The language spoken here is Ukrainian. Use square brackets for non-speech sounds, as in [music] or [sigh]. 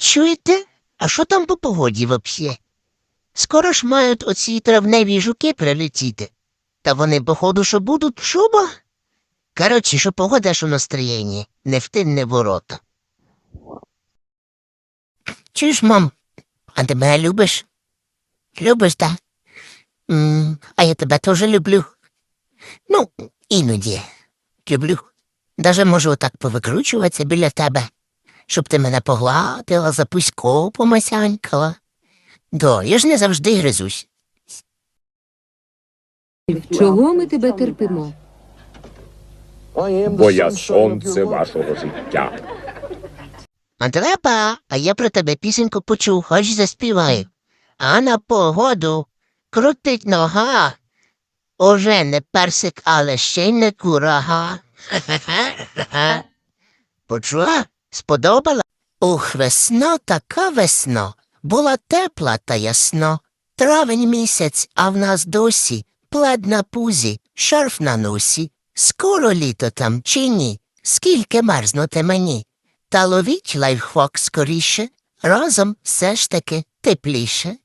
Чуєте? А що там по погоді вообще? Скоро ж мають оці травневі жуки прилетіти. Та вони, походу, що будуть шуба? Коротше, що погода, що настроєння, не в тин, не ворота. Чуєш, мам, а ти мене любиш? Любиш, так? М, а я тебе теж люблю. Ну, іноді люблю. Даже можу отак повикручуватися біля тебе, щоб ти мене погладила, за пусько помасянькала. До, я ж не завжди гризусь. Чого ми тебе терпимо? бо я сонце вашого життя. Мандрепа, а я про тебе пісеньку почув, хоч заспіваю. А на погоду крутить нога. Уже не персик, але ще й не курага. [laughs] Почула? Сподобала? Ух, весна така весна. Була тепла та ясно. Травень місяць, а в нас досі плед на пузі, шарф на носі. Скоро літо там чи ні? Скільки мерзнути мені? Та ловіть лайфхак скоріше, разом все ж таки тепліше.